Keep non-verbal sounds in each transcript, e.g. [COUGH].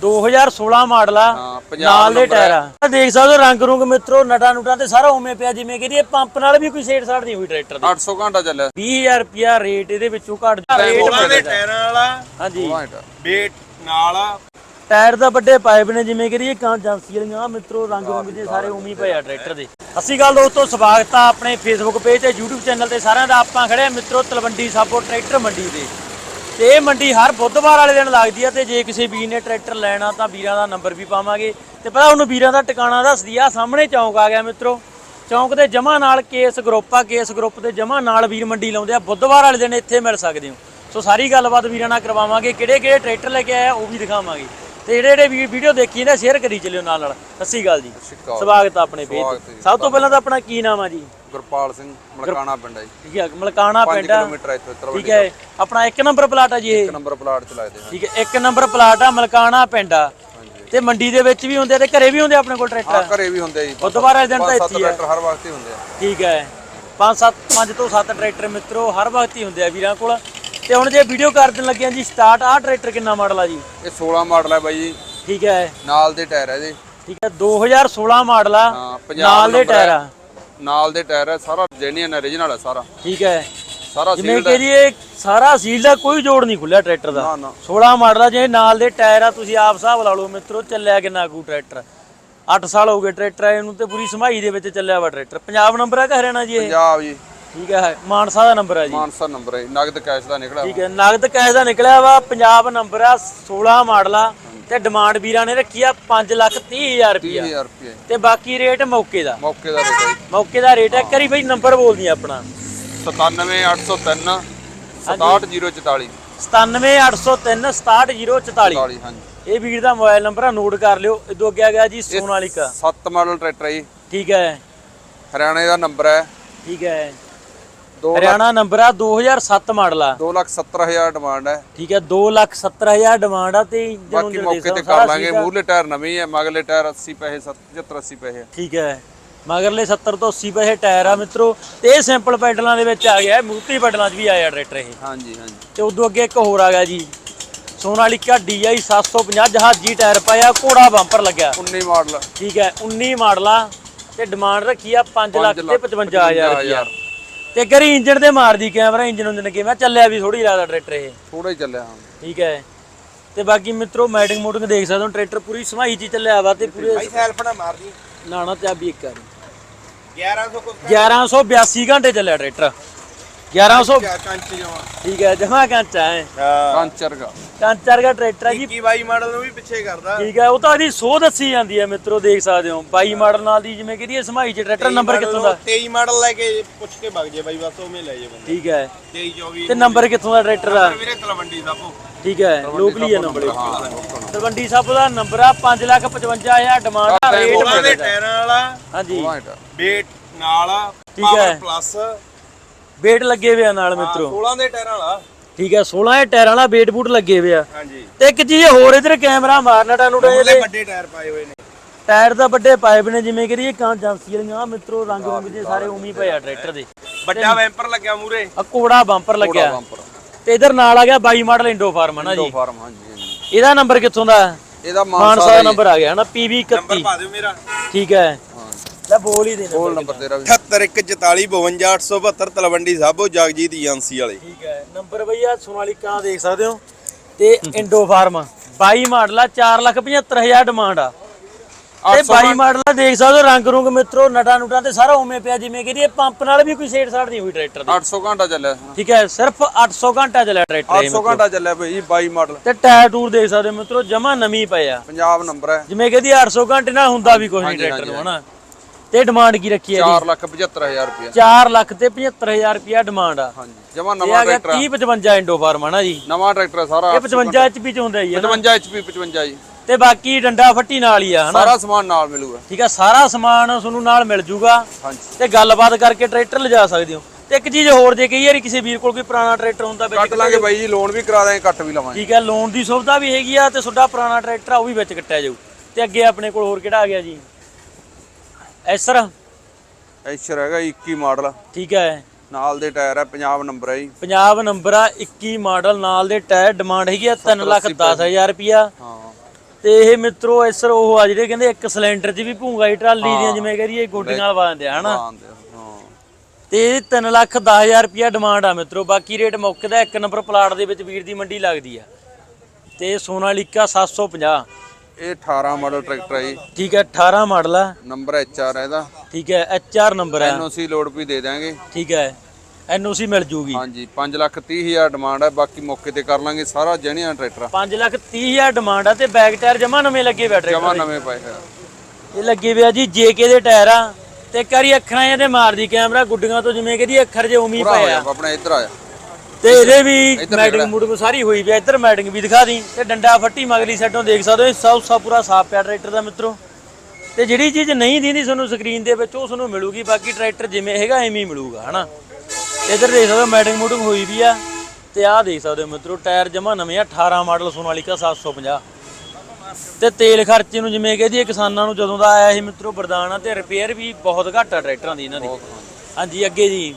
2016 model ਆ ਹਾਂ, ਪੰਜਾਬ ਨਾਲ ਦੇ number ਟਾਇਰ ਆ। ਦੇਖ ਸਕਦੇ ਹੋ ਰੰਗ ਰੁੰਗ ਮਿੱਤਰੋ ਨਟਾ ਨੂਟਾਂ ਤੇ ਸਾਰਾ ਉਵੇਂ ਪਿਆ ਜਿਵੇਂ ਕਿ ਇਹ ਪੰਪ ਨਾਲ ਵੀ ਕੋਈ ਸੇੜ ਸਾੜ ਨਹੀਂ ਹੋਈ ਟਰੈਕਟਰ ਦੀ। 800 ਘੰਟਾ ਚੱਲਿਆ। 20000 ਰੁਪਿਆ ਰੇਟ ਇਹਦੇ ਵਿੱਚੋਂ ਘੱਟ ਰੇਟ ਉਹਨਾਂ ਦੇ। ਟਾਇਰਾਂ ਵਾਲਾ ਹਾਂਜੀ। ਵੇਟ ਨਾਲ ਆ। ਟਾਇਰ ਦਾ ਵੱਡੇ ਪਾਈਪ ਨੇ ਜਿਵੇਂ ਕਿ ਇਹ ਕਾਂ ਏਜੰਸੀ ਵਾਲੀਆਂ ਆਹ ਮਿੱਤਰੋ ਰੰਗ ਰੁੰਗ ਦੇ ਸਾਰੇ ਉਵੇਂ ਹੀ ਪਏ ਆ ਟਰੈਕਟਰ ਦੇ। ਅਸੀਂ ਗੱਲ ਦੋਸਤੋ ਸਵਾਗਤ ਆ ਆਪਣੇ ਫੇਸਬੁੱਕ ਪੇਜ ਤੇ YouTube ਚੈਨਲ ਤੇ ਸਾਰਿਆਂ ਦਾ ਆਪਾਂ ਖੜੇ ਆ ਮਿੱਤਰੋ ਤਲਵੰਡੀ ਸਾਬੋ ਟਰੈਕਟਰ ਮੰਡੀ ਤੇ। ਤੇ ਇਹ ਮੰਡੀ ਹਰ ਬੁੱਧਵਾਰ ਵਾਲੇ ਦਿਨ ਲੱਗਦੀ ਆ ਤੇ ਜੇ ਕਿਸੇ ਵੀਰ ਨੇ ਟਰੈਕਟਰ ਲੈਣਾ ਤਾਂ ਵੀਰਾਂ ਦਾ ਨੰਬਰ ਵੀ ਪਾਵਾਂਗੇ। ਤੇ ਪਹਿਲਾਂ ਉਹਨੂੰ ਵੀਰਾਂ ਦਾ ਟਿਕਾਣਾ ਦੱਸਦੀ ਆ ਸਾਹਮਣੇ ਚੌਂਕ ਆ ਗਿਆ ਮਿੱਤਰੋ। ਚੌਂਕ ਦੇ ਜਮਾ ਨਾਲ ਕੇਸ ਗਰੁੱਪ ਆ ਕੇਸ ਗਰੁੱਪ ਦੇ ਜਮਾ ਨਾਲ ਵੀਰ ਮੰਡੀ ਲਾਉਂਦੇ ਆ। ਬੁੱਧਵਾਰ ਵਾਲੇ ਦਿਨ ਇੱਥੇ ਮਿਲ ਸਕਦੇ ਹੋ। ਸੋ ਸਾਰੀ ਗੱਲਬਾਤ ਵੀਰਾਂ ਨਾਲ ਕਰਵਾਵਾਂਗੇ ਕਿਹੜੇ ਕਿਹੜੇ ਟਰੈਕਟਰ ਲੈ ਕੇ ਆਇਆ ਉਹ ਵੀ ਦਿਖਾਵਾਂਗੇ। ਤੇ ਜਿਹੜੇ ਜਿਹੜੇ ਵੀ ਵੀਡੀਓ ਦੇਖੀ ਨੇ ਸ਼ੇਅਰ ਕਰੀ ਚੱਲਿਓ ਨਾਲ ਨਾਲ ਸ਼੍ਰੀ ਅਕਾਲ ਜੀ। ਸਵਾਗਤ ਆ ਆਪਣੇ ਪੇਜ। ਸਭ ਤੋਂ ਪਹਿਲਾਂ ਤਾਂ ਆਪਣਾ ਕੀ ਨਾਮ ਆ ਜੀ? ਗੁਰਪਾਲ ਸਿੰਘ ਮਲਕਾਣਾ ਪਿੰਡ ਹੈ ਜੀ। ਠੀਕ ਹੈ ਮਲਕਾਣਾ 5 ਪਿੰਡ ਆ। ਕਿਲੋਮੀਟਰ ਇੱਥੋਂ ਤਲਵੰਡੀ ਠੀਕ ਹੈ ਆਪਣਾ ਇੱਕ ਨੰਬਰ ਪਲਾਟ ਆ ਜੀ ਇਹ। ਨੰਬਰ ਪਲਾਟ ਚ ਲੱਗਦੇ ਹਾਂ ਠੀਕ ਹੈ ਇੱਕ ਨੰਬਰ ਪਲਾਟ ਆ ਮਲਕਾਣਾ ਪਿੰਡ ਆ। ਤੇ ਮੰਡੀ ਦੇ ਵਿੱਚ ਵੀ ਹੁੰਦੇ ਆ ਤੇ ਘਰੇ ਵੀ ਹੁੰਦੇ ਆ ਆਪਣੇ ਕੋਲ ਟਰੈਕਟਰ? ਘਰੇ ਵੀ ਹੁੰਦੇ ਆ ਜੀ। ਬੁੱਧਵਾਰ ਵਾਲੇ ਦਿਨ ਤਾਂ ਇੱਥੇ ਹੀ ਆ। ਟਰੈਕਟਰ ਹਰ ਵਕਤ ਹੀ ਹੁੰਦੇ ਆ। ਠੀਕ ਹੈ ਪੰਜ ਸੱਤ ਪੰਜ ਤੋਂ ਸੱਤ ਟਰੈਕਟਰ ਮਿੱਤਰੋ ਹਰ ਵਕਤ ਹੀ ਹੁੰਦੇ ਆ ਵੀਰਾਂ ਕੋਲ। ਤੇ ਹੁਣ ਜੇ ਵੀਡੀਓ ਕਰਨ ਲੱਗਿਆ ਜੀ ਸਟਾਰਟ ਆਹ ਟਰੈਕਟਰ ਕਿੰਨਾ ਮਾਡਲ ਆ ਜੀ? ਇਹ 16 ਮਾਡਲ ਹੈ ਬਾਈ ਜੀ। ਠੀਕ ਹੈ। ਨਾਲ ਦੇ ਟਾਇਰ ਹੈ ਇਹਦੇ। ਠੀਕ ਹੈ 2016 ਮਾਡਲ ਆ। ਹਾਂ ਪੰਜਾਬ ਨਾਲ ਦੇ number ਟਾਇਰ। ਆ। ਨਾਲ ਦੇ ਟਾਇਰ ਹੈ ਸਾਰਾ ਜੈਨੂਇਨ origignal ਹੈ ਸਾਰਾ। ਠੀਕ ਹੈ। ਸਾਰਾ ਜਿਵੇਂ ਸੀਲਡ ਇਹ ਸਾਰਾ ਸੀਲ ਦਾ ਕੋਈ ਜੋੜ ਨਹੀਂ ਖੁੱਲਿਆ ਟਰੈਕਟਰ ਦਾ। ਨਾ ਨਾ। 16 ਮਾਡਲ ਆ ਜੇ ਨਾਲ ਦੇ ਟਾਇਰ ਆ ਤੁਸੀਂ ਆਪ ਹਿਸਾਬ ਲਾ ਲਓ ਮਿੱਤਰੋ ਚੱਲਿਆ ਕਿੰਨਾ ਕੂ ਟਰੈਕਟਰ। 8 ਸਾਲ ਹੋ ਗਏ ਟਰੈਕਟਰ ਆਏ ਨੂੰ ਤੇ ਪੂਰੀ ਸਮਾਈ ਦੇ ਵਿੱਚ ਚੱਲਿਆ ਵਾ ਟਰੈਕਟਰ। ਪੰਜਾਬ ਨੰਬਰ ਆ ਕਿ ਹਰਿਆਣਾ ਜੀ ਇਹ? ਪੰਜਾਬ ਜੀ। ਠੀਕ ਹੈ ਮਾਨਸਾ ਦਾ ਨੰਬਰ ਆ ਜੀ। ਮਾਨਸਾ ਨੰਬਰ ਹੈ ਨਗਦ ਕੈਸ਼ ਦਾ ਨਿਕਲਿਆ ਠੀਕ ਹੈ ਨਗਦ ਕੈਸ਼ ਦਾ ਨਿਕਲਿਆ ਵਾ ਪੰਜਾਬ ਨੰਬਰ ਆ 16 ਮਾਡਲ ਆ ਤੇ ਡਿਮਾਂਡ ਵੀਰਾਂ ਨੇ ਰੱਖੀ ਆ 5 ਲੱਖ 30 ਹਜ਼ਾਰ ਰੁਪਇਆ 30000 ਰੁਪਏ ਤੇ ਬਾਕੀ ਰੇਟ ਮੌਕੇ ਦਾ। ਮੌਕੇ ਦਾ ਰੇਟ ਹੈ ਮੌਕੇ ਦਾ ਰੇਟ ਹੈ ਕਰੀ ਬਈ ਨੰਬਰ ਬੋਲਦੀ ਆਪਣਾ। 97803 67044 97803 67044 44 ਹਾਂਜੀ। ਇਹ ਵੀਰ ਦਾ ਮੋਬਾਈਲ ਨੰਬਰ ਆ ਨੋਟ ਕਰ ਲਿਓ। ਇਦੋਂ ਅੱਗੇ ਆ ਗਿਆ ਜੀ ਸੋਨਾਲੀਕਾ 7 ਮਾਡਲ ਟਰੈਕਟਰ ਹੈ ਜੀ। ਠੀਕ ਹੈ। ਹਰਿਆਣੇ ਦਾ ਨੰਬਰ ਹੈ। ਠੀਕ ਹੈ। 2 ਹਰਿਆਣਾ ਨੰਬਰ ਆ 2007 ਮਾਡਲ ਆ। 270000 ਡਿਮਾਂਡ ਹੈ। ਠੀਕ ਹੈ 270000 ਡਿਮਾਂਡ ਆ ਤੇ ਇੰਜਨ ਬਾਕੀ ਮੌਕੇ ਤੇ ਕਰ ਲਾਂਗੇ। ਮੂਰਲੇ ਟਾਇਰ ਨਵੇਂ ਹੀ ਮਗਲੇ ਟਾਇਰ 80 ਪੈਸੇ 75 80 ਪੈਸੇ। ਠੀਕ ਹੈ ਮਗਰਲੇ 70 ਤੋਂ 80 ਪੈਸੇ ਟਾਇਰ ਆ ਮਿੱਤਰੋ। ਤੇ ਇਹ ਸਿੰਪਲ ਪੈਡਲਾਂ ਦੇ ਵਿੱਚ ਆ ਗਿਆ ਮੂਤੀ ਪੈਡਲਾਂ 'ਚ ਵੀ ਆਇਆ ਟਰੈਕਟਰ ਇਹ। ਹਾਂਜੀ ਹਾਂਜੀ। ਤੇ ਉਦੋਂ ਅੱਗੇ ਇੱਕ ਹੋਰ ਆ ਗਿਆ ਜੀ। ਸੋਨਾਲੀਕਾ DI 750 ਜਹਾਜੀ ਟਾਇਰ ਪਾਇਆ ਘੋੜਾ ਬੰਪਰ ਲੱਗਿਆ। 19 ਮਾਡਲ। ਠੀਕ ਹੈ 19 ਮਾਡਲਾਂ ਤੇ ਡਿਮਾਂਡ ਰੱਖੀ ਆ 5 ਲੱਖ ਤੇ 55000 ਰੁਪਇਆ ਤੇ ਕਰੀ ਇੰਜਨ ਤੇ ਮਾਰਦੀ ਕੈਮਰਾ ਇੰਜਨ ਉਂਜਨ ਕਿਵੇਂ? ਚੱਲਿਆ ਵੀ ਥੋੜੀ ਜ਼ਿਆਦਾ ਟਰੈਕਟਰ ਇਹ। ਥੋੜਾ ਹੀ ਚੱਲਿਆ ਹਾਂ। ਠੀਕ ਹੈ। ਤੇ ਬਾਕੀ ਮਿੱਤਰੋ ਮੈਟਿੰਗ ਮੋਟਿੰਗ ਦੇਖ ਸਕਦੇ ਹੋ ਟਰੈਕਟਰ ਪੂਰੀ ਸਮਾਈ ਚ ਚੱਲਿਆ ਵਾ ਤੇ ਪੂਰੇ ਭਾਈ ਸੈਲਫ ਨਾ ਮਾਰਦੀ ਨਾਣਾ ਚਾਬੀ ਇੱਕ ਵਾਰੀ। 1100 ਕੋ 1182 ਘੰਟੇ ਚੱਲਿਆ ਟਰੈਕਟਰ। 1100 ਕੰਚ ਜਮਾ। ਠੀਕ ਹੈ ਜਮਾ ਕਾਂਚਾ ਹੈ। ਹਾਂ ਕਾਂਚਰਗਾ ਕਾਂਚਰ ਦਾ ਟਰੈਕਟਰ ਹੈ ਜੀ। 21 22 ਮਾਡਲ ਨੂੰ ਵੀ ਪਿੱਛੇ ਕਰਦਾ। ਠੀਕ ਹੈ ਉਹ ਤਾਂ ਇਹਦੀ ਸੋਹ ਦੱਸੀ ਜਾਂਦੀ ਹੈ ਮਿੱਤਰੋ ਦੇਖ ਸਕਦੇ ਹੋ। 22 ਮਾਡਲ ਨਾਲ ਦੀ ਜਿਵੇਂ ਕਿ ਇਹ ਸਮਾਈ ਚ ਟਰੈਕਟਰ ਨੰਬਰ ਕਿੱਥੋਂ ਦਾ? 23 ਮਾਡਲ ਲੈ ਕੇ ਪੁੱਛ ਕੇ ਵਗ ਜੇ ਬਾਈ ਬਸ ਉਵੇਂ ਲੈ ਜੇ ਬੰਦਾ। ਠੀਕ ਹੈ। 23 24 ਤੇ ਨੰਬਰ ਕਿੱਥੋਂ ਦਾ ਟਰੈਕਟਰ ਦਾ ਵੀਰੇ ਤਲਵੰਡੀ ਸਾਬੋ ਠੀਕ ਹੈ ਲੋਕਲੀ ਹੈ ਨੰਬਰ ਤਲਵੰਡੀ ਸਾਹਿਬ ਦਾ ਨੰਬਰ ਆ 555000 ਡਿਮਾਂਡ ਆ ਰੇਟ ਦੇ। ਟਾਇਰਾਂ ਵਾਲਾ ਹਾਂਜੀ। ਵੇਟ ਨਾਲ ਆ ਠੀਕ ਹੈ। ਪਾਵਰ ਪਲੱਸ ਵੇਟ ਲੱਗੇ ਹੋਏ ਆ ਨਾਲ ਮਿੱਤਰੋ। 16 ਦੇ ਟਾਇਰਾਂ ਵਾਲਾ। ਠੀਕ ਹੈ 16 ਇਹ ਟਾਇਰਾਂ ਵਾਲਾ ਵੇਟ ਬੂਟ ਲੱਗੇ ਹੋਏ ਆ। ਹਾਂਜੀ। ਤੇ ਇੱਕ ਚੀਜ਼ ਹੋਰ ਇਧਰ ਕੈਮਰਾ ਮਾਰਨਾ ਟਾਨੂੰ ਇਹਦੇ ਵੱਡੇ ਟਾਇਰ ਪਾਏ ਹੋਏ ਨੇ। ਟਾਇਰ ਦਾ ਵੱਡੇ ਪਾਈਪ ਨੇ ਜਿਵੇਂ ਕਿ ਇਹ ਕਾਂ ਏਜੰਸੀ ਵਾਲੀਆਂ ਆਹ ਮਿੱਤਰੋ ਰੰਗ ਰੁੰਗ ਦੇ ਸਾਰੇ ਉਮੀ ਪਏ ਆ ਟਰੈਕਟਰ ਦੇ। ਵੱਡਾ ਵੈਂਪਰ ਲੱਗਿਆ ਮੂਰੇ। ਆ ਕੋੜਾ ਬੰਪਰ ਲੱਗਿਆ। ਤੇ ਇਧਰ ਨਾਲ ਆ ਗਿਆ 22 ਮਾਡਲ ਇੰਡੋ ਫਾਰਮ ਹਨਾ ਜੀ? ਫਾਰਮ ਹਾਂਜੀ ਇਹਦਾ ਨੰਬਰ ਕਿੱਥੋਂ ਦਾ? ਇਹਦਾ ਮਾਨਸਾ ਦਾ ਦਾ ਨੰਬਰ ਆ ਗਿਆ ਹਨਾ? PV ਨੰਬਰ 31 ਪਾ ਦਿਓ ਮੇਰਾ। ਠੀਕ ਹੈ ਹਾਂ। ਲੈ ਬੋਲ ਹੀ ਦੇ ਕੋਲ ਨੰਬਰ ਤੇਰਾ ਵੀ। 78144 ਤਲਵੰਡੀ ਸਾਬੋ ਜਗਜੀਤ ਏਜੰਸੀ ਵਾਲੇ। ਠੀਕ ਹੈ ਨੰਬਰ ਬਈਆ ਸੋਨਾਲੀਕਾ ਦੇਖ ਸਕਦੇ ਹੋ। ਤੇ ਇੰਡੋ ਫਾਰਮ 22 ਮਾਡਲ ਆ 475000 ਡਿਮਾਂਡ ਆ। ਤੇ 22 ਮਾਡਲ ਆ ਦੇਖ ਸਕਦੇ ਹੋ ਰੰਗ ਰੁੰਗ ਮਿੱਤਰੋ ਨਟਾ ਨੂਟਾਂ ਤੇ ਸਾਰਾ ਉਵੇਂ ਪਿਆ ਜਿਵੇਂ ਕਿ ਇਹ ਪੰਪ ਨਾਲ ਵੀ ਕੋਈ ਸੇੜ ਸਾੜ ਨਹੀਂ ਹੋਈ ਟਰੈਕਟਰ ਦੀ। 800 ਘੰਟਾ ਚੱਲਿਆ। ਠੀਕ ਹੈ ਸਿਰਫ 800 ਘੰਟਾ ਚੱਲਿਆ ਟਰੈਕਟਰ ਇਹ 800 ਘੰਟਾ ਚੱਲਿਆ ਭਾਈ ਜੀ 22 ਮਾਡਲ। ਤੇ ਟਾਇਰ ਟੂਰ ਦੇਖ ਸਕਦੇ ਹੋ ਮਿੱਤਰੋ ਜਮਾ ਨਵੀਂ ਪਏ ਆ। ਪੰਜਾਬ ਨੰਬਰ ਹੈ। ਜਿਵੇਂ ਕਿ ਇਹਦੀ 800 ਘੰਟੇ ਨਾਲ ਹੁੰਦਾ ਵੀ ਕੁਝ ਨਹੀਂ ਟਰੈਕਟਰ ਨੂੰ ਹਨਾ? ਤੇ ਡਿਮਾਂਡ ਕੀ ਰੱਖੀ ਹੈ 475000 ਰੁਪਏ 4 ਲੱਖ ਤੇ 75000 ਰੁਪਿਆ ਡਿਮਾਂਡ ਆ। ਹਾਂਜੀ ਜਮਾ ਨਵਾਂ ਆ ਟਰੈਕਟਰ 30 55 ਇੰਡੋ ਫਾਰਮ ਹਨਾ ਜੀ। ਨਵਾਂ ਟਰੈਕਟਰ ਹੈ ਸਾਰਾ ਇਹ 55 ਐਚਪੀ ਚ ਹੁੰਦਾ ਹੈ 55 HP 55 ਜੀ। ਤੇ ਬਾਕੀ ਡੰਡਾ ਫੱਟੀ ਨਾਲ ਹੀ ਆ ਹਨਾ ਸਾਰਾ ਸਮਾਨ ਨਾਲ ਮਿਲੂਗਾ। ਠੀਕ ਆ ਸਾਰਾ ਸਮਾਨ ਤੁਹਾਨੂੰ ਨਾਲ ਮਿਲ ਜੂਗਾ। ਹਾਂਜੀ। ਤੇ ਗੱਲਬਾਤ ਕਰਕੇ ਟਰੈਕਟਰ ਲਿਜਾ ਸਕਦੇ ਹੋ। ਤੇ ਇੱਕ ਚੀਜ਼ ਹੋਰ ਜੇ ਕਈ ਵਾਰੀ ਕਿਸੇ ਵੀਰ ਕੋਲ ਕੋਈ ਪੁਰਾਣਾ ਟਰੈਕਟਰ ਹੁੰਦਾ ਵਿੱਚ ਕੱਟ ਲਾਂਗੇ ਬਾਈ ਜੀ ਲੋਨ ਵੀ ਕਰਾ ਦਾਂਗੇ ਕੱਟ ਵੀ ਲਵਾਂਗੇ। ਠੀਕ ਹੈ ਲੋਨ ਦੀ ਸੁਵਿਧਾ ਵੀ ਹੈਗੀ ਆ ਤੇ ਤੁਹਾਡਾ ਪੁਰਾਣਾ ਟਰੈਕਟਰ ਆ ਉਹ ਵੀ ਵਿੱਚ ਕੱਟਿਆ ਜਾਊ। ਤੇ ਅੱਗੇ ਆਪਣੇ ਕੋਲ ਹੋਰ ਕਿਹੜਾ ਆ ਗਿਆ ਜੀ? ਐਸਰ ਐਸ਼ਰ ਹੈਗਾ 21 ਮਾਡਲ। ਠੀਕ ਹੈ। ਨਾਲ ਦੇ ਟਾਇਰ ਹੈ ਪੰਜਾਬ ਨੰਬਰ ਹੈ ਜੀ। ਪੰਜਾਬ ਨੰਬਰ ਆ 21 ਮਾਡਲ ਨਾਲ ਦੇ ਟਾਇਰ ਡਿਮਾਂਡ ਹੈਗੀ ਆ 3 ਲੱਖ 10000 ਰੁਪਿਆ ਹਾਂ। ਤੇ ਇਹ ਮਿੱਤਰੋ ਐਸਰ ਉਹ ਆ ਜਿਹੜੇ ਕਹਿੰਦੇ ਇੱਕ ਸਿਲੰਡਰ 'ਚ ਵੀ ਭੂੰਗਾ ਹੀ ਟਰਾਲੀ ਦੀਆਂ ਜਿਵੇਂ ਕਰੀਏ ਗੋਡੀਆਂ ਨਾਲ ਵਾਂਦੇ ਆ ਹਨਾ? ਤੇ ਇਹ 3 ਲੱਖ 10000 ਰੁਪਿਆ ਡਿਮਾਂਡ ਆ ਮਿੱਤਰੋ। ਬਾਕੀ ਰੇਟ ਮੌਕੇ ਦਾ ਇੱਕ ਨੰਬਰ ਪਲਾਟ ਦੇ ਵਿੱਚ ਵੀਰ ਦੀ ਮੰਡੀ ਲੱਗਦੀ ਆ। ਤੇ ਸੋਨਾਲੀਕਾ 750 ਇਹ 18 ਮਾਡਲ ਟਰੈਕਟਰ ਹੈ ਜੀ। ਠੀਕ ਹੈ 18 ਮਾਡਲ ਆ। ਨੰਬਰ ਐਚਆਰ ਹੈ ਇਹਦਾ। ਠੀਕ ਹੈ ਐਚਆਰ ਨੰਬਰ ਹੈ ਐਨਓਸੀ ਲੋਡ ਵੀ ਦੇ ਦਾਂਗੇ ਠੀਕ ਹੈ ਐਨਓਸੀ ਮਿਲ ਜੂਗੀ। ਹਾਂਜੀ 5 ਲੱਖ 30 ਹਜ਼ਾਰ ਡਿਮਾਂਡ ਹੈ ਬਾਕੀ ਮੌਕੇ ਤੇ ਕਰ ਲਾਂਗੇ ਸਾਰਾ ਜਣਿਆ ਟਰੈਕਟਰ। 5 ਲੱਖ 30000 ਡਿਮਾਂਡ ਆ ਤੇ ਬੈਕ ਟਾਇਰ ਜਮਾ ਨਵੇਂ ਲੱਗੇ ਬੈਟਰੇ ਜਮਾ ਨਵੇਂ ਪਏ ਹੋਏ ਆ। ਇਹ ਲੱਗੇ ਪਿਆ ਜੀ ਜੇਕੇ ਦੇ ਟਾਇਰ ਆ। ਤੇ ਕਰੀ ਅੱਖਰਾਂ ਇਹਦੇ ਮਾਰਦੀ ਕੈਮਰਾ ਗੁੱਡੀਆਂ ਤੋਂ ਜਿਵੇਂ ਕਹਦੀ ਅੱਖਰ ਜੇ ਉਮੀ ਪਏ ਹੋਇਆ ਆ। ਆਪਣਾ ਇੱਧਰ ਆਇਆ ਤੇ ਇਹਦੇ ਵੀ ਜਿਹੜਾ- ਮੂਡਿੰਗ ਸਾਰੀ ਹੋਈ ਵੀ। ਇੱਧਰ ਮੈਡਿੰਗ ਵੀ ਦਿਖਾ ਦੀ ਤੇ ਡੰਡਾ ਫੱਟੀ ਮਗਲੀ ਸਾਈਡੋਂ ਦੇਖ ਸਕਦੇ ਹੋ। ਸਭ ਸਭ ਪੂਰਾ ਸਾਫ਼ ਪਿਆ ਟਰੈਕਟਰ ਦਾ ਮਿੱਤਰੋ। ਤੇ ਜਿਹੜੀ ਚੀਜ਼ ਨਹੀਂ ਦੀਦੀ ਤੁਹਾਨੂੰ ਸਕਰੀਨ ਦੇ ਵਿੱਚ ਉਹ ਤੁਹਾਨੂੰ ਮਿਲੂਗੀ। ਬਾਕੀ ਟਰੈਕਟਰ ਜਿਵੇਂ ਹੈਗਾ ਐਵੇਂ ਹੀ ਮਿਲੂਗਾ ਹਨਾ? ਇੱਧਰ ਦੇਖ ਸਕਦੇ ਹੋ ਮੈਡਿੰਗ ਮੂਡਿੰਗ ਹੋਈ ਵੀ ਆ। ਤੇ ਆਹ ਦੇਖ ਸਕਦੇ ਹੋ ਮਿੱਤਰੋ ਟਾਇਰ ਜਮਾ ਨਵੇਂ ਆ 18 ਮਾਡਲ ਸੋਨਾਲੀਕਾ 750 ਤੇ ਤੇਲ ਖਰਚੇ ਨੂੰ ਜਿਵੇਂ ਕਹਦੀ ਕਿਸਾਨਾਂ ਨੂੰ ਜਦੋਂ ਦਾ ਆਇਆ ਸੀ ਮਿੱਤਰੋ ਬਰਦਾਨ ਆ ਤੇ ਰਿਪੇਅਰ ਵੀ ਬਹੁਤ ਘੱਟ ਆ ਟਰੈਕਟਰਾਂ ਦੀ ਇਹਨਾਂ ਦੀ। ਹਾਂਜੀ ਅੱਗੇ ਜੀ।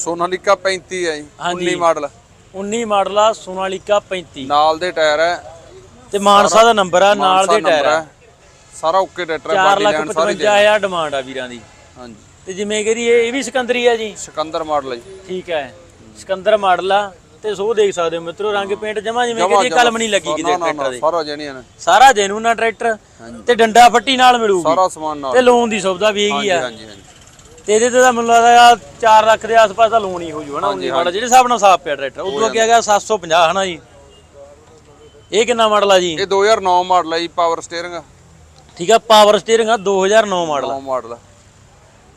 ਸੋਨਾਲੀਕਾ 35 ਹੈ ਜੀ ਹਾਂਜੀ। 19 ਮਾਡਲ। 19 ਮਾਡਲ ਆ ਸੋਨਾਲੀਕਾ 35 ਨਾਲ ਦੇ ਟਾਇਰ ਹੈ। ਤੇ ਮਾਨਸਾ ਦਾ ਨੰਬਰ ਆ ਨਾਲ ਦੇ ਟਾਇਰ ਆ। ਹੈ। ਸਾਰਾ ਓਕੇ ਟਰੈਕਟਰ ਹੈ 4 ਬਾਡੀ ਲੱਖ ਲੈਣ ਸਾਰੀ ਦੇ 55000 ਡਿਮਾਂਡ ਆ ਵੀਰਾਂ ਦੀ। ਹਾਂਜੀ। ਤੇ ਜਿਵੇਂ ਕਹਦੀ ਇਹ ਇਹ ਵੀ ਸਿਕੰਦਰੀ ਆ ਜੀ। ਸਿਕੰਦਰ ਮਾਡਲ ਹੈ ਜੀ। ਠੀਕ ਹੈ। ਸਿਕੰਦਰ ਮਾਡਲ ਆ ਤੇ ਸੋ ਦੇਖ ਸਕਦੇ ਹੋ ਮਿੱਤਰੋ ਰੰਗ ਪੇਂਟ ਜਮਾ ਜਿਵੇਂ ਜਮਾਂ- ਕਹਦੀ ਕਲਮ ਨਹੀਂ ਲੱਗੀ ਕਿਤੇ ਨਾ, ਨਾ, ਟਰੈਕਟਰ ਦੇ। ਸਾਰਾ ਜਣੀਆਂ ਨੇ ਸਾਰਾ ਜੈਨੂਨ ਆ ਟਰੈਕਟਰ ਤੇ ਡੰਡਾ ਫੱਟੀ ਨਾਲ ਮਿਲੂਗੀ। ਸਾਰਾ ਸਮਾਨ ਨਾਲ ਤੇ ਲੋਨ ਦੀ ਸੁਵਿਧਾ ਵੀ ਹੈਗੀ ਆ। ਹਾਂਜੀ ਹਾਂਜੀ। ਤੇ ਇਹਦੇ ਤੇ ਤਾਂ ਮੈਨੂੰ ਲੱਗਦਾ 4 ਲੱਖ ਦੇ ਆਸ-ਪਾਸ ਦਾ ਲੋਨ ਹੀ ਹੋ ਜੂ ਹਨਾ? 19 ਮਾਡਲ ਜਿਹੜੇ ਹਿਸਾਬ ਨਾਲ ਸਾਫ਼ ਪਿਆ ਟਰੈਕਟਰ। ਉਦੋਂ ਅੱਗੇ ਹੈਗਾ 750 ਹਨਾ ਜੀ? ਇਹ ਕਿੰਨਾ ਮਾਡਲ ਆ ਜੀ? ਇਹ 2009 ਮਾਡਲ ਹੈ ਜੀ ਪਾਵਰ ਸਟੀਅਰਿੰਗ ਠੀਕ ਆ ਪਾਵਰ ਸਟੀਅਰਿੰਗ ਆ 2009 ਮਾਡਲ 9 ਮਾਡਲ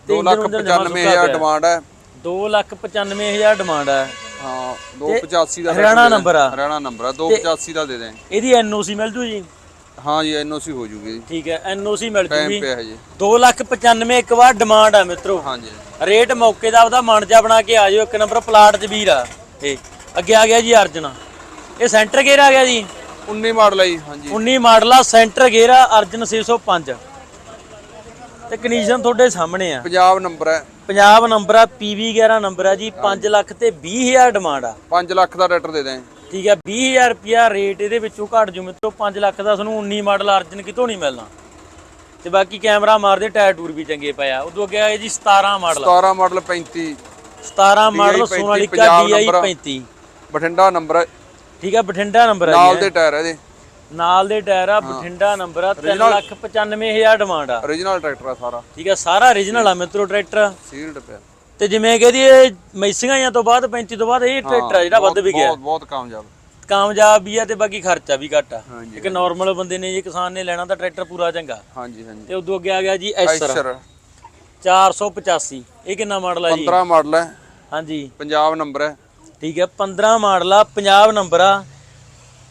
ਤੇ 2 ਲੱਖ ਇੰਜਨ ਉਂਜਨ ਜਮਾਂ 95000 ਸੁੱਕਾ ਡਿਮਾਂਡ ਹੈ 2 ਲੱਖ 95000 ਡਿਮਾਂਡ ਆ। ਹਾਂ 285 ਦਾ ਹਰਿਆਣਾ number ਆ। ਹਰਿਆਣਾ ਨੰਬਰ ਆ 285 ਦਾ ਦੇ ਦੇ ਇਹਦੀ ਐਨਓਸੀ ਮਿਲ ਜੂ ਜੀ? ਹਾਂ ਜੀ ਐਨਓਸੀ ਹੋ ਜੂਗੀ ਜੀ। ਠੀਕ ਹੈ ਐਨਓਸੀ ਮਿਲ ਜੂਗੀ। ਪਿਆ ਹੈ ਜੀ। 2 ਲੱਖ 95 ਇੱਕ ਵਾਰ ਡਿਮਾਂਡ ਆ ਮਿੱਤਰੋ। ਹਾਂਜੀ ਰੇਟ ਮੌਕੇ ਦਾ ਉਹਦਾ ਮਨਜਾ ਬਣਾ ਕੇ ਆ ਜਾਓ ਇੱਕ ਨੰਬਰ ਪਲਾਟ 'ਚ ਵੀਰ ਆ ਇਹ। ਅੱਗੇ ਆ ਗਿਆ ਜੀ ਅਰਜਨ। ਇਹ ਸੈਂਟਰ ਗੇਅਰ ਆ ਗਿਆ ਜੀ? 19 ਮਾਡਲ ਹੈ ਜੀ। ਹਾਂਜੀ 19 ਮਾਡਲ ਆ ਸੈਂਟਰ ਗੇਅਰ ਆ ਅਰਜਨ 605 ਤੇ ਕੰਡੀਸ਼ਨ ਤੁਹਾਡੇ ਸਾਹਮਣੇ ਆ। ਪੰਜਾਬ ਨੰਬਰ ਹੈ। ਪੰਜਾਬ ਨੰਬਰ ਆ PV 11 ਨੰਬਰ ਆ ਜੀ 5 ਲੱਖ ਤੇ 20000 ਡਿਮਾਂਡ ਆ। 5 ਲੱਖ ਦਾ ਟਰੈਕਟਰ ਦੇ ਦੇ ਠੀਕ ਹੈ 20000 ਰੁਪਿਆ ਰੇਟ ਇਹਦੇ ਵਿੱਚੋਂ ਘੱਟ ਜੂ ਮਿੱਤਰੋ 5 ਲੱਖ ਦਾ ਤੁਹਾਨੂੰ 19 ਮਾਡਲ ਅਰਜਨ ਕਿਤੋਂ ਨਹੀਂ ਮਿਲਣਾ। ਤੇ ਬਾਕੀ ਕੈਮਰਾ ਮਾਰਦੇ ਟਾਇਰ ਟੂਰ ਵੀ ਚੰਗੇ ਪਏ ਆ। ਉਦੋਂ ਅੱਗੇ ਆਏ ਜੀ 17 model 17 model 35 17 model 35 Sonalika DI number ਆ। 35 ਬਠਿੰਡਾ ਨੰਬਰ ਹੈ ਠੀਕ ਹੈ ਬਠਿੰਡਾ ਨੰਬਰ ਆ ਨਾਲ ਦੇ ਟਾਇਰ ਹੈ ਇਹਦੇ। ਨਾਲ ਦੇ ਟਾਇਰ ਆ ਬਠਿੰਡਾ ਨੰਬਰ ਆ 3 ਲੱਖ 95000 ਡਿਮਾਂਡ ਆ। Origignal ਟਰੈਕਟਰ ਆ ਸਾਰਾ। ਠੀਕ ਹੈ ਸਾਰਾ origignal ਆ ਮਿੱਤਰੋ ਟਰੈਕਟਰ ਸੀਲਡ ਪਿਆ। ਤੇ ਜਿਵੇਂ ਕਹਦੀ ਇਹ ਮੈਸੀਆਂ ਤੋਂ ਬਾਅਦ 35 ਤੋਂ ਬਾਅਦ ਇਹ ਟਰੈਕਟਰ ਆ ਜਿਹੜਾ ਵੱਧ ਵੀ ਗਿਆ। ਬਹੁਤ ਬਹੁਤ ਕਾਮਯਾਬ। ਕਾਮਯਾਬ ਵੀ ਆ ਤੇ ਬਾਕੀ ਖਰਚਾ ਵੀ ਘੱਟ ਆ। ਹਾਂਜੀ। ਇੱਕ ਨਾਰਮਲ ਬੰਦੇ ਨੇ ਜੇ ਕਿਸਾਨ ਨੇ ਲੈਣਾ ਤਾਂ ਟਰੈਕਟਰ ਪੂਰਾ ਚੰਗਾ। ਹਾਂਜੀ ਹਾਂਜੀ। ਤੇ ਉਦੋਂ ਅੱਗੇ ਆ ਗਿਆ ਜੀ ਐਸਰ। ਐਸ਼ਰ। 485 ਇਹ ਕਿੰਨਾ ਮਾਡਲ ਆ ਜੀ? 15 ਮਾਡਲ ਹੈ। ਹਾਂਜੀ। ਪੰਜਾਬ ਨੰਬਰ ਹੈ। ਠੀਕ ਹੈ 15 ਮਾਡਲ ਆ ਪੰਜਾਬ ਨੰਬਰ ਆ।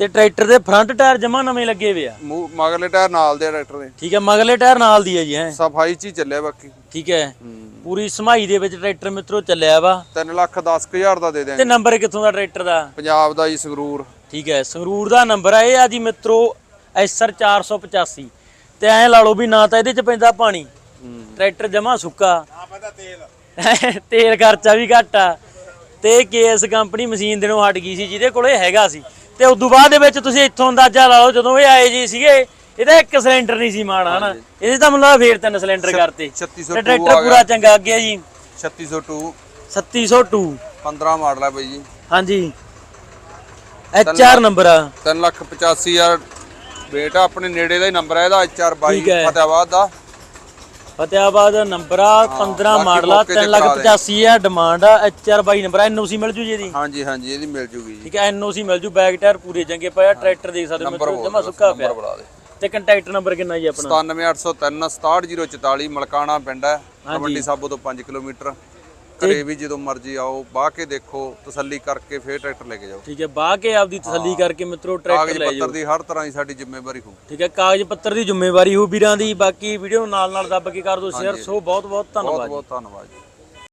ਤੇ ਟਰੈਕਟਰ ਦੇ ਫਰੰਟ ਟਾਇਰ ਜਮਾ ਨਵੇਂ ਲੱਗੇ ਹੋਏ ਆ। ਮਗਰਲੇ ਟਾਇਰ ਨਾਲ ਦੇ ਟਰੈਕਟਰ ਦੇ। ਠੀਕ ਹੈ ਮਗਲੇ ਟਾਇਰ ਨਾਲ ਦੀ ਹੈ ਜੀ ਹੈ। ਸਫ਼ਾਈ ਚ ਹੀ ਚੱਲਿਆ ਬਾਕੀ। ਠੀਕ ਹੈ ਪੂਰੀ ਸਮਾਈ ਦੇ ਵਿੱਚ ਟਰੈਕਟਰ ਮਿੱਤਰੋ ਚੱਲਿਆ ਵਾ। 3 ਲੱਖ 10 ਕੁ ਹਜ਼ਾਰ ਦਾ ਦੇ ਤੇ ਦਿਆਂਗੇ ਨੰਬਰ ਕਿੱਥੋਂ ਦਾ ਟਰੈਕਟਰ ਦਾ? ਪੰਜਾਬ ਦਾ ਜੀ ਸੰਗਰੂਰ। ਠੀਕ ਹੈ ਸੰਗਰੂਰ ਦਾ ਨੰਬਰ ਆ ਇਹ ਆ ਜੀ ਮਿੱਤਰੋ ਐਸਆਰ 485 ਤੇ ਐਂ ਲਾ ਲਓ ਵੀ ਨਾ ਤਾਂ ਇਹਦੇ ਚ ਪੈਂਦਾ ਪਾਣੀ। ਟਰੈਕਟਰ ਜਮਾ ਸੁੱਕਾ। [LAUGHS] ਤੇਲ। ਖਰਚਾ ਵੀ ਘੱਟ ਆ। ਤੇ ਕੇਐਸ ਕੰਪਨੀ ਮਸ਼ੀਨ ਦੇਣੋਂ ਹਟ ਗਈ ਸੀ ਜਿਹਦੇ ਕੋਲੇ ਹੈਗਾ ਸੀ। ਤੇ ਉਦੋਂ ਬਾਅਦ ਦੇ ਵਿੱਚ ਤੁਸੀਂ ਇੱਥੋਂ ਅੰਦਾਜ਼ਾ ਲਾ ਲਓ ਜਦੋਂ ਇਹ ਆਏ ਜੀ ਸੀਗੇ ਇਹਦਾ ਇੱਕ ਸਿਲੰਡਰ ਨਹੀਂ ਸੀ ਮਾਣ ਹਨਾ? ਇਹਦੇ ਤਾਂ ਮਤਲਬ ਫੇਰ ਤਿੰਨ ਸਿਲੰਡਰ ਕਰਤੇ। 3602 ਤੇ ਟਰੈਕਟਰ ਪੂਰਾ ਚੰਗਾ ਅੱਗੇ ਜੀ। 3602 3702 15 ਮਾਡਲ ਹੈ ਬਾਈ ਜੀ। ਹਾਂਜੀ। ਐਚਆਰ ਨੰਬਰ ਆ। 3 ਲੱਖ 85 ਹਜ਼ਾਰ। ਬੇਟਾ ਆਪਣੇ ਨੇੜੇ ਦਾ ਹੀ ਨੰਬਰ ਹੈ ਇਹਦਾ HR 22 ਠੀਕ ਹੈ। ਫਤਿਆਬਾਦ ਦਾ। ਫਤਿਆਬਾਦ ਨੰਬਰ ਆ 15 ਬਾਕੀ ਮਾਡਲ ਮੌਕੇ ਤੇ 3 ਲੱਖ ਕਰਾ ਦੇ। 85 ਆ ਡਿਮਾਂਡ ਆ ਐਚਆਰ 22 ਨੰਬਰ ਆ ਐਨਓਸੀ ਮਿਲ ਜੂ ਜੀ ਇਹਦੀ? ਹਾਂਜੀ ਹਾਂਜੀ ਇਹਦੀ ਮਿਲ ਜੂਗੀ ਜੀ। ਠੀਕ ਹੈ ਐਨਓਸੀ ਮਿਲ ਜੂ ਬੈਕ ਟਾਇਰ ਪੂਰੇ ਚੰਗੇ ਪਏ ਆ ਟਰੈਕਟਰ ਦੇਖ ਸਕਦੇ ਹੋ ਨੰਬਰ ਮਿੱਤਰੋ ਜਮਾ ਸੁੱਕਾ ਪਿਆ। ਨੰਬਰ ਬੁਲਾ ਦੇ। ਤੇ ਕੰਟੈਕਟ ਨੰਬਰ ਕਿੰਨਾ ਜੀ ਆਪਣਾ? 97803 67044 ਮਲਕਾਣਾ ਪਿੰਡ ਹੈ ਤਲਵੰਡੀ ਸਾਬੋ ਤੋਂ 5 ਕਿਲੋਮੀਟਰ। ਘਰੇ ਵੀ ਜਦੋਂ ਮਰਜ਼ੀ ਆਓ ਬਾਹ ਕੇ ਦੇਖੋ ਤਸੱਲੀ ਕਰਕੇ ਫੇਰ ਟਰੈਕਟਰ ਲੈ ਕੇ ਜਾਓ। ਠੀਕ ਹੈ ਬਾਹ ਕੇ ਆਪਦੀ ਤਸੱਲੀ ਕਰਕੇ ਮਿੱਤਰੋ ਟਰੈਕਟਰ ਕਾਗਜ਼ ਲੈ ਜਾਓ। ਪੱਤਰ ਦੀ ਹਰ ਤਰ੍ਹਾਂ ਦੀ ਸਾਡੀ ਜ਼ਿੰਮੇਵਾਰੀ ਹੋਊ। ਠੀਕ ਹੈ ਕਾਗਜ਼ ਪੱਤਰ ਦੀ ਜ਼ਿੰਮੇਵਾਰੀ ਹੋ ਵੀਰਾਂ ਦੀ ਬਾਕੀ ਵੀਡੀਓ ਨਾਲ ਨਾਲ ਦੱਬ ਕੇ ਕਰ ਦਿਓ ਸ਼ੇਅਰ ਸੋ ਬਹੁਤ ਬਹੁਤ ਧੰਨਵਾਦ ਬਹੁਤ ਬਹੁਤ ਧੰਨਵਾਦ ਜੀ।